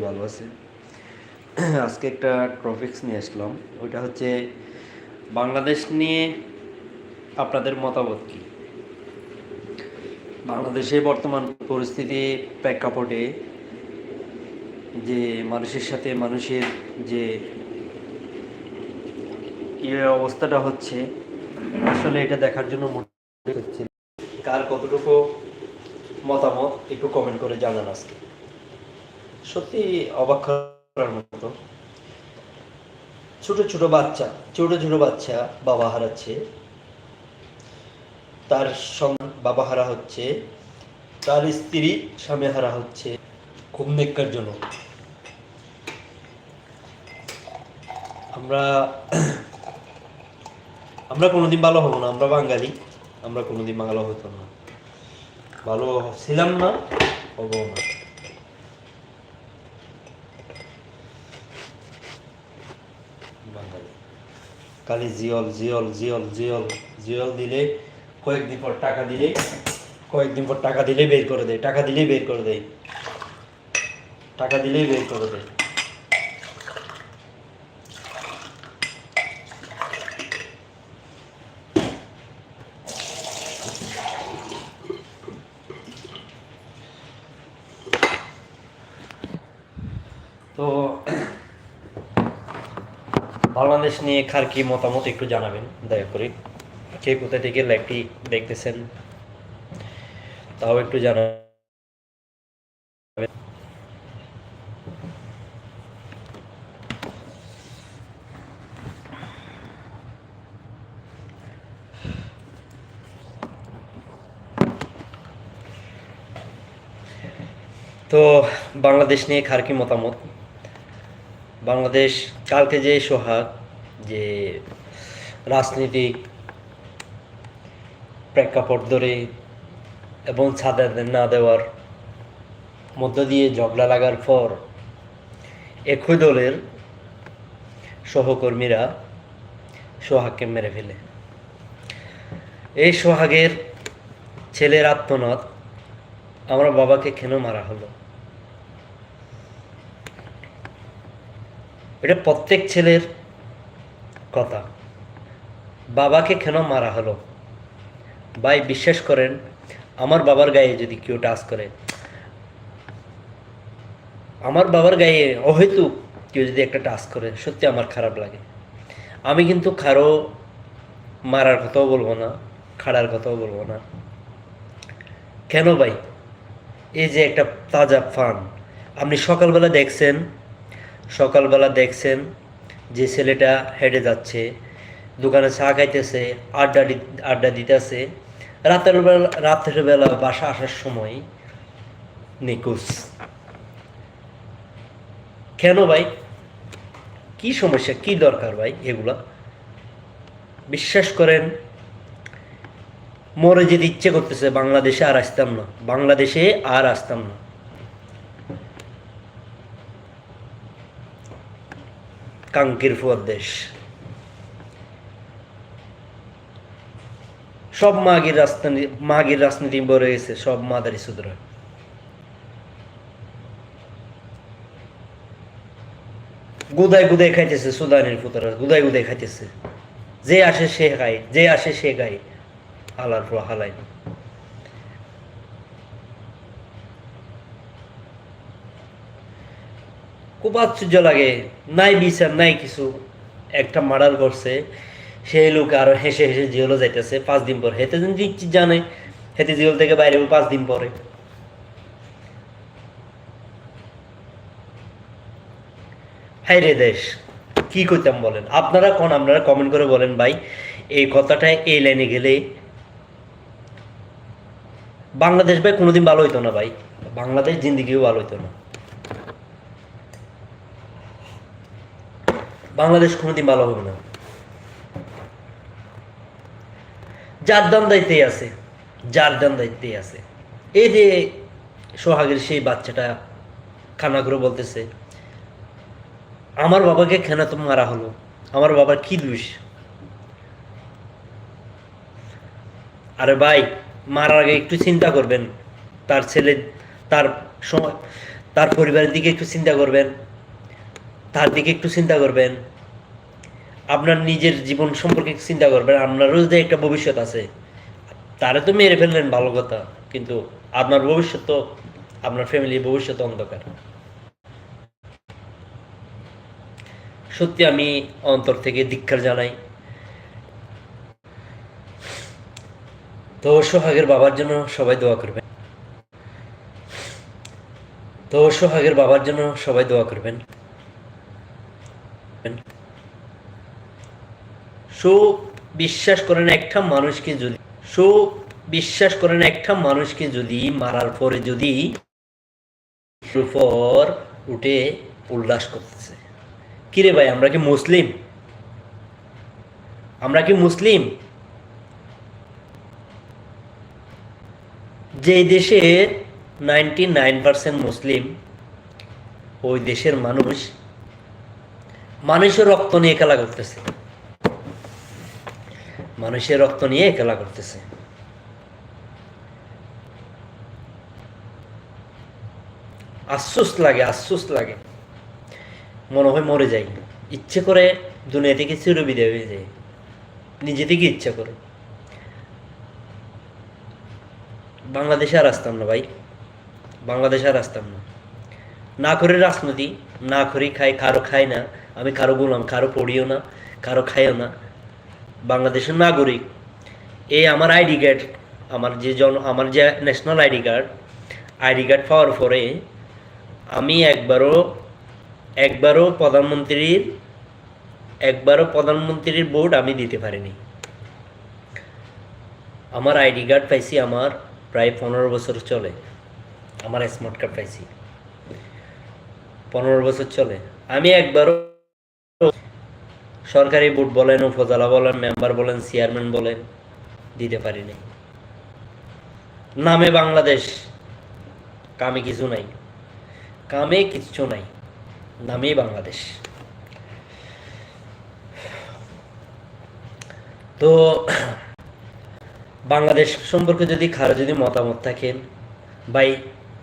ভালো আছে। আজকে একটা টপিক্স নিয়ে আসলাম। ওইটা হচ্ছে বাংলাদেশ নিয়ে আপনাদের মতামত কি? বাংলাদেশে বর্তমান পরিস্থিতি প্রেক্ষাপটে যে মানুষের সাথে মানুষের যে ইয়ে অবস্থাটা হচ্ছে, আসলে এটা দেখার জন্য কার কতটুকু মতামত, একটু কমেন্ট করে জানান আজকে। সত্যি অবাক করার মতো। ছোট ছোট বাচ্চা, ছোট ছোট বাচ্চা বাবা হারাচ্ছে। তার বাবা হারা হচ্ছে। তার স্ত্রী স্বামী হারা হচ্ছে। খুব নেককার জন্য আমরা আমরা কোনোদিন ভালো হব না, আমরা বাঙালি। আমরা কোনোদিন ভালো হতো না। ভালো ছিলাম না হব না। বাঙালি। খালি জিয়ল জিয়ল জিয়ল জিয়ল জিয়ল দিলে, কয়েকদিন পর টাকা দিলে, কয়েকদিন পর টাকা দিলেই বের করে দেয়, টাকা দিলেই বের করে দেয়। টাকা দিলেই বের করে দেয়। তো বাংলাদেশ নিয়ে কার কি মতামত একটু জানাবেন, দয়া করে। কে কোথা থেকে লাইভটি দেখতেছেন, তাও একটু জানাবেন। তো বাংলাদেশ নিয়ে কার কি মতামত? বাংলাদেশ কালকে যে সোহাগ, যে রাজনীতিক প্রেক্ষাপট ধরে এবং ছাদা না দেওয়ার মধ্য দিয়ে ঝগড়া লাগার পর একই দলের সহকর্মীরা সোহাগকে মেরে ফেলে। এই সোহাগের ছেলের আত্মনাথ আমার বাবাকে কেন মারা হলো? এটা প্রত্যেক ছেলের কথা। বাবাকে কেন মারা হলো? ভাই, বিশ্বাস করেন, আমার বাবার গায়ে যদি কেউ টাচ করে, আমার বাবার গায়ে অহেতু কেউ যদি একটা টাচ করে, সত্যি আমার খারাপ লাগে। আমি কিন্তু কারও মারার কথাও বলব না, খাড়ার কথাও বলব না। কেন ভাই? এই যে একটা তাজা ফান, আপনি সকালবেলা দেখছেন সকালবেলা দেখছেন যে ছেলেটা হেঁটে যাচ্ছে, দোকানে চা খাইতেছে, আড্ডা আড্ডা দিতেছে। রাতের বেলা রাতের বেলা বাসা আসার সময় নিকুজ কেন ভাই? কি সমস্যা? কি দরকার ভাই এগুলা? বিশ্বাস করেন, মরে যেতে ইচ্ছে করতেছে, বাংলাদেশে আর আসতাম না। বাংলাদেশে আর আসতাম না। কাঙ্কির ফুয়ার দেশ। সব মাগির রাজনীতি মাগির রাজনীতি বড় গেছে সব মাদারি সুদরা। গুদায় গুদায় খাইতেছে সুদানের পুতরা, গুদায় গুদায় খাইতেছে। যে আসে সে খায়, যে আসে সে গায় হালার পর হালাই খুব আশ্চর্য লাগে, নাই বিচার, নাই কিছু, একটা মার্ডার করছে, সেই লোক আরও হেসে হেসে জেলও যাইতেছে পাঁচ দিন পর। হেতে জানে, হেতে জেল থেকে বাইরে পাঁচ দিন পরে। হাই রে দেশ, কি করতাম বলেন? আপনারা কোন, আপনারা কমেন্ট করে বলেন ভাই, এই কথাটা এই লাইনে গেলে বাংলাদেশ ভাই কোনোদিন ভালো হইতো না ভাই। বাংলাদেশ জিন্দিগিও ভালো হইতো না। বাংলাদেশ কোনোদিন ভালো হবে না। যার দাম দায়িত্বেই আছে, যার দাম দায়িত্বেই আছে। এই যে সোহাগের সেই বাচ্চাটা খানা করে বলতেছে, আমার বাবাকে খেনা তো মারা হলো? আমার বাবার কি দোষ? আরে ভাই, মারার আগে একটু চিন্তা করবেন। তার ছেলে, তার সময়, তার পরিবারের দিকে একটু চিন্তা করবেন। তার দিকে একটু চিন্তা করবেন। আপনার নিজের জীবন সম্পর্কে চিন্তা করবেন। আপনারও যে একটা ভবিষ্যৎ আছে, তারে তো মেরে ফেললেন ভালো কথা। কিন্তু আপনার ভবিষ্যৎ তো, আপনার ফ্যামিলির ভবিষ্যৎ অন্ধকার। সত্যি আমি অন্তর থেকে ধিক্ষার জানাই। তো সোহাগের বাবার জন্য সবাই দোয়া করবেন। তো সোহাগের বাবার জন্য সবাই দোয়া করবেন। সু বিশ্বাস করেন একটা মানুষকে যদি সু বিশ্বাস করেন একটা মানুষকে যদি মারার পরে যদি উপর উঠে উল্লাস করতেছে। কিরে ভাই, আমরা কি মুসলিম? আমরা কি মুসলিম? যে দেশের নাইনটি নাইন পার্সেন্ট মুসলিম, ওই দেশের মানুষ মানুষের রক্ত নিয়ে খেলা করতেছে। মানুষের রক্ত নিয়ে খেলা করতেছে। আশ্বাস লাগে আশ্বাস লাগে। মনে হয় মরে যাই। ইচ্ছে করে দুনিয়া থেকে চিরবিদায় হয়ে যায়। নিজে থেকে ইচ্ছা করে। বাংলাদেশে আর আসতাম না ভাই। বাংলাদেশে আর আসতাম না। না করে রাজনীতি, না করি খাই, কারও খাই না। আমি কারও গোলাম, কারও পড়িও না, কারও খাইও না। বাংলাদেশের নাগরিক এই আমার আইডি কার্ড, আমার যে জন, আমার যে national ID card ID card পাওয়ার পরে আমি একবারও একবারও প্রধানমন্ত্রীর একবারও প্রধানমন্ত্রীর ভোট আমি দিতে পারিনি। আমার আইডি কার্ড পাইছি আমার প্রায় পনেরো বছর চলে। আমার স্মার্ট কার্ড পাইছি। পনেরো বছর চলে। আমি একবারও সরকারি ভোট বলেন, উপজেলা বলেন, মেম্বার বলেন, চেয়ারম্যান বলেন, দিতে পারিনি নামে বাংলাদেশ, কামে কিছু নাই। কামে কিচ্ছু নাই নামেই বাংলাদেশ। তো, বাংলাদেশ সম্পর্কে যদি কারও যদি মতামত থাকেন ভাই,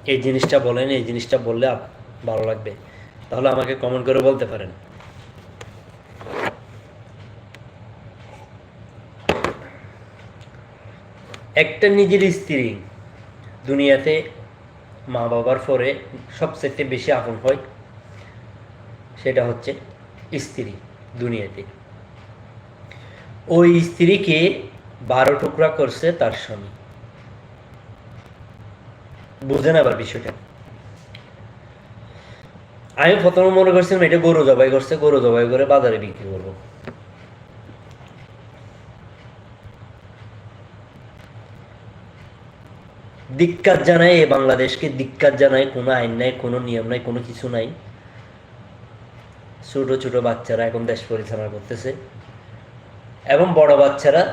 এই জিনিসটা বলেন, এই জিনিসটা বললে ভালো লাগবে। তাহলে আমাকে কমেন্ট করে বলতে পারেন। একটা নিজের স্ত্রী দুনিয়াতে মা বাবার পরে সবচেয়ে বেশি আপন হয়, সেটা হচ্ছে স্ত্রী দুনিয়াতে। ওই স্ত্রীকে বারো টুকরা করছে তার স্বামী। বুঝেন আবার বিষয়টা। আমি প্রথমে মনে করছিলাম এটা গরু জবাই করছে, গরু জবাই করে বাজারে বিক্রি করব। দিক্কাত জানায় এ বাংলাদেশকে দিক্কাত জানায় কোনো আইন নাই, কোনো নিয়ম নাই, কোনো কিছু নাই। ছোট ছোট বাচ্চারা এখন দেশ পরিচালনা করতেছে। এবং বড় বাচ্চারা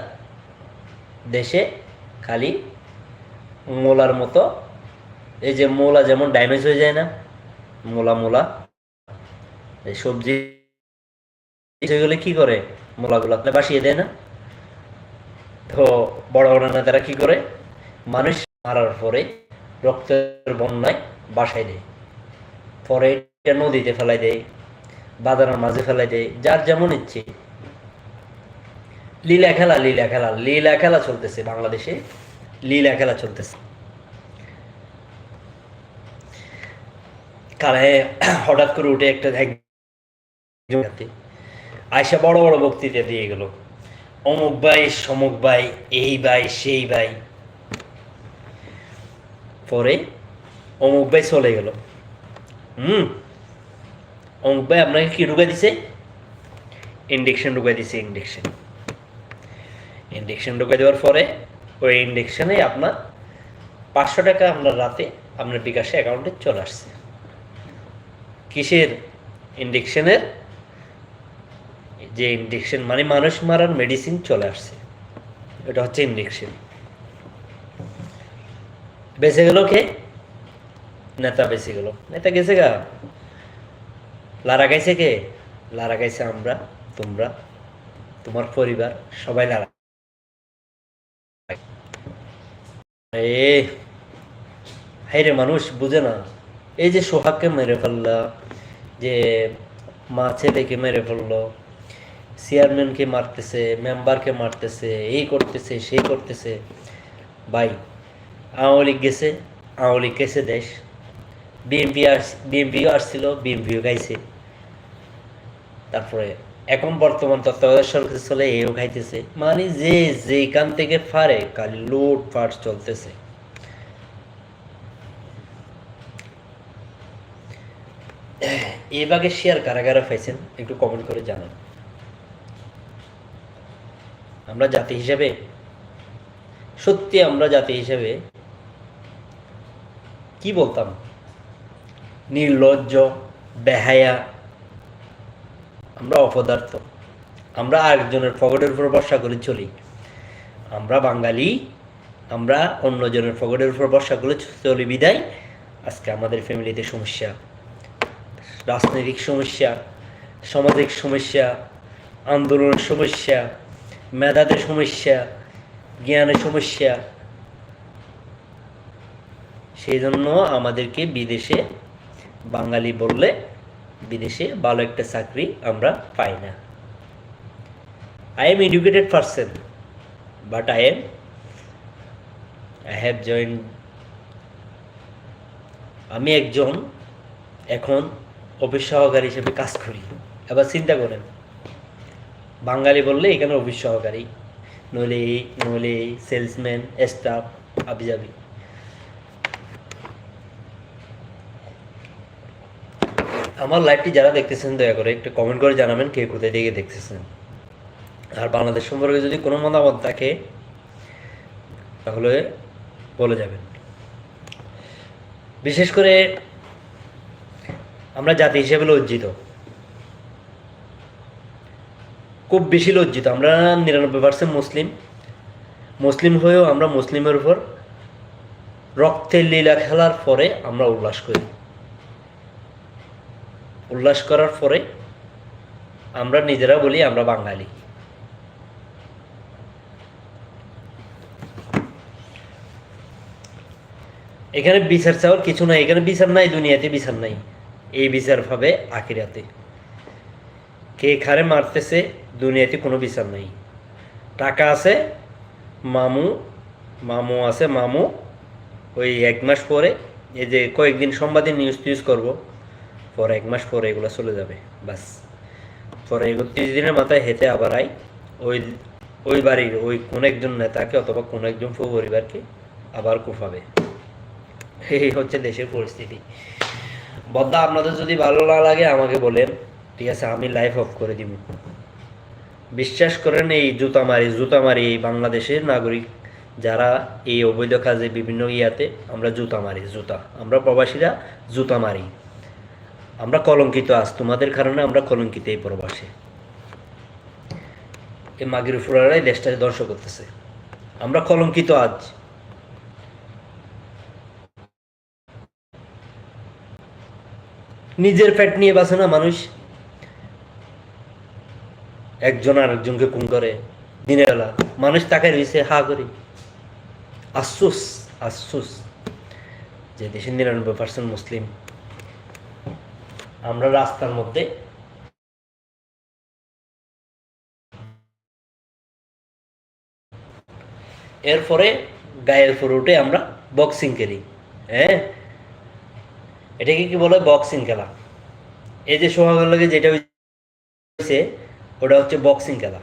দেশে খালি মোলার মতো, এই যে মোলা যেমন ড্যামেজ হয়ে যায় না, মোলা মোলা, এই সবজি সেগুলো কি করে? মোলাগুলো বাসিয়ে দেয় না। তো বড় বড় নেতারা কি করে? মানুষ মারার পরে রক্তের বন্যায় বাসায় দেয়। পরে এটা নদীতে ফেলাই দেয়, বাজারের মাঝে ফেলাই দেয়, যার যেমন ইচ্ছে। লীলা খেলা লীলা খেলা লীলা খেলা চলতেছে বাংলাদেশে, লীলা খেলা চলতেছে। কালে হঠাৎ করে উঠে একটা আয়সা বড় বড় বক্তৃতা দিয়ে গেল। অমুক ভাই, সমুক ভাই, এই ভাই, সেই ভাই। পরে অমুক ভাই চলে গেল। হুম? অমুক ভাই আপনাকে কি ঢুকাই দিছে? ইন্ডেকশন ঢুকাই দিছে ইন্ডেকশন ইন্ডেকশন ঢুকাই দেওয়ার পরে ওই ইন্ডেকশনে আপনার পাঁচশো টাকা আপনার রাতে আপনার বিকাশে অ্যাকাউন্টে চলে আসছে। কিসের? ইন্ডেকশনের যে ইন্ডেকশন মানে মানুষ মারার মেডিসিন চলে আসছে। এটা হচ্ছে ইন্ডেকশন বেঁচে গেল কে? নেতা বেঁচে গেল। নেতা গেছে গা। লারা গাইছে কে? লারা গাইছে আমরা, তোমরা, তোমার পরিবার, সবাই লারা। এ হাইরে মানুষ, বুঝে না। এই যে সোহাগকে মেরে ফেললা, যে মা ছেলেকে মেরে ফেলল চেয়ারম্যানকে মারতেছে মেম্বারকে মারতেছে, এই করতেছে, সেই করতেছে। ভাই আওয়ামী লীগ গেছে, আওয়ামী লীগ গেছে দেশ। বিএনপি আস বিএনপিও আসছিল বিএনপিও গাইছে। তারপরে এখন বর্তমান তত্ত্বাবধায়ক সরকার চলে, এও খাইতেছে মানে যে যেখান থেকে ফারে খালি লুট ফাট চলতেছে। এই বাগে শেয়ার কারা কারা পাইছেন, একটু কমেন্ট করে জানান। আমরা জাতি হিসেবে, সত্যি আমরা জাতি হিসেবে কি বলতাম? নির্লজ্জ, বেহায়া। আমরা অপদার্থ। আমরা আরেকজনের পকেটের উপর ভরসা করে চলি। আমরা বাঙালি, আমরা অন্যজনের পকেটের উপর ভরসা করে চলি। বিদায়। আজকে আমাদের ফ্যামিলিতে সমস্যা। রাজনৈতিক সমস্যা, সামাজিক সমস্যা, আন্দোলনের সমস্যা, মেধাতে সমস্যা, জ্ঞানের সমস্যা সেই জন্য আমাদেরকে বিদেশে বাঙালি বললে বিদেশে ভালো একটা চাকরি আমরা পাই না। I am educated person but I am I have join আমি একজন এখন অফিস সহকারী হিসেবে কাজ করি। এবার চিন্তা করেন, বাঙালি বললে এখানে অফিস সহকারী, নইলে নইলে এই সেলসম্যান স্টাফ আবিজাবি আমার লাইভটি যারা দেখতেছেন, দয়া করে একটু কমেন্ট করে জানাবেন কে কোথায় থেকে দেখতেছেন। আর বাংলাদেশ সম্পর্কে যদি কোনো মতামত থাকে, তাহলে বলে যাবেন। বিশেষ করে আমরা জাতি হিসেবে লজ্জিত। খুব বেশি লজ্জিত। আমরা নিরানব্বই পার্সেন্ট মুসলিম। মুসলিম হয়েও আমরা মুসলিমের উপর রক্তের লীলা খেলার পরে আমরা উল্লাস করি। উল্লাস করার পরে আমরা নিজেরা বলি, আমরা বাঙালি। এখানে বিচার চাওয়ার কিছু নাই। এখানে বিচার নাই, দুনিয়াতে বিচার নাই। এই বিচার পাবে আখিরাতে। কে খারে মারতেছে, দুনিয়াতে কোনো বিচার নাই। টাকা আছে, মামু মামু আছে, মামু। ওই এক মাস পরে, এই যে কয়েকদিন সংবাদে নিউজ টিউজ করব। পরে এক মাস পরে এগুলো চলে যাবে, বাস। পরে একত্রিশ দিনের মাথায় হেঁটে আবার আই ওই ওই বাড়ির ওই কোন একজন নেতাকে অথবা কোন একজন পরিবারকে আবার কুফাবে। এই হচ্ছে দেশের পরিস্থিতি। বদ্দা আপনাদের যদি ভালো না লাগে আমাকে বলেন। ঠিক আছে, আমি লাইফ অফ করে দিব। বিশ্বাস করেন, এই জুতা মারি জুতা মারি এই বাংলাদেশের নাগরিক, যারা এই অবৈধ কাজে বিভিন্ন ইয়াতে আমরা জুতা মারি, জুতা। আমরা প্রবাসীরা জুতা মারি। আমরা কলঙ্কিত আজ তোমাদের কারণে আমরা কলঙ্কিত এই প্রবাসে। এই মাগির ফুরারাই দেশটা ধ্বংস করতেছে। আমরা কলঙ্কিত আজ। নিজের ফ্যাট নিয়ে বাঁচে না মানুষ। একজন আর একজনকে খুন করে দিনের বেলা। মানুষ তাকে রয়েছে, হা করি। আফসুস আফসুস। যে দেশের নিরানব্বই পার্সেন্ট মুসলিম আমরা রাস্তার মধ্যে এরপরে গায়ের উপরে উঠে আমরা বক্সিং খেলি হ্যাঁ? এটাকে কি বলে? বক্সিং খেলা। এই যে সোহাগের লাগে যেটা হয়েছে, ওটা হচ্ছে বক্সিং খেলা।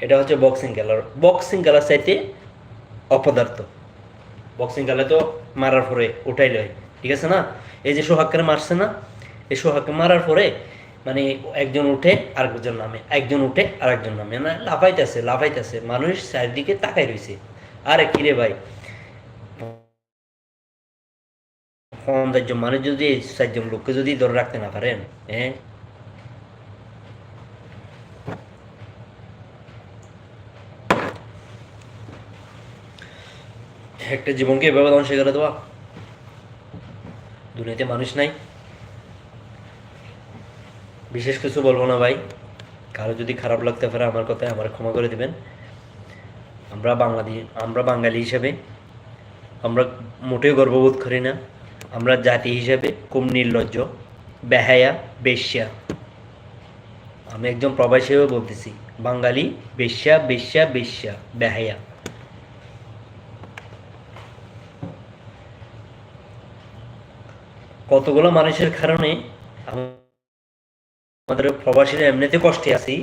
এটা হচ্ছে বক্সিং খেলার বক্সিং খেলার চাইতে অপদার্থ। বক্সিং খেলা তো মারার পরে উঠাই লয় ঠিক আছে না? এই যে সোহাগকে মারছে না, এই সোহাগকে মারার পরে মানে একজন উঠে আরেকজন নামে, একজন উঠে আরেকজন নামে না লাফাইতেছে লাফাইতেছে, মানুষ চারিদিকে তাকাই রয়েছে আরে কিরে ভাই? চারজন মানুষ যদি চারজন লোককে যদি ধরে রাখতে না পারেন হ্যাঁ একটা জীবনকে এভাবে ধ্বংস করে দেওয়া। দুনিয়াতে মানুষ নাই। বিশেষ কিছু বলব না ভাই। কারও যদি খারাপ লাগতে পারে আমার কথায় আমার ক্ষমা করে দেবেন। আমরা বাংলাদেশ আমরা বাঙালি হিসাবে, আমরা মোটেও গর্ববোধ করি না। আমরা জাতি হিসাবে খুব নির্লজ্জ, বেহায়া, বেশ্যা। আমি একজন প্রবাসী হিসেবে বলতেছি, বাঙালি বেশ্যা বেশ্যা বেশ্যা, বেহায়া। কতগুলো মানুষের কারণে আমাদের প্রবাসীরা এমনিতে কষ্টে আছি,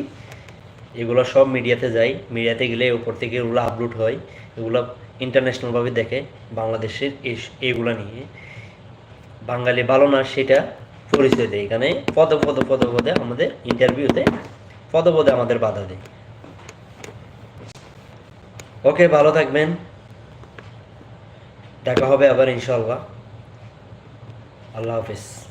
এগুলো সব মিডিয়াতে যায় মিডিয়াতে গেলে উপর থেকে এগুলো আপলোড হয়, এগুলো ইন্টারন্যাশনালভাবে দেখে বাংলাদেশের এইগুলো নিয়ে। বাঙালি ভালো না সেটা পরিচয় দেয়। এখানে পদে পদে পদে পদে আমাদের ইন্টারভিউতে পদে পদে আমাদের বাধা দেয়। ওকে ভালো থাকবেন। দেখা হবে আবার ইনশাল্লাহ আল্লাহ হাফিজ।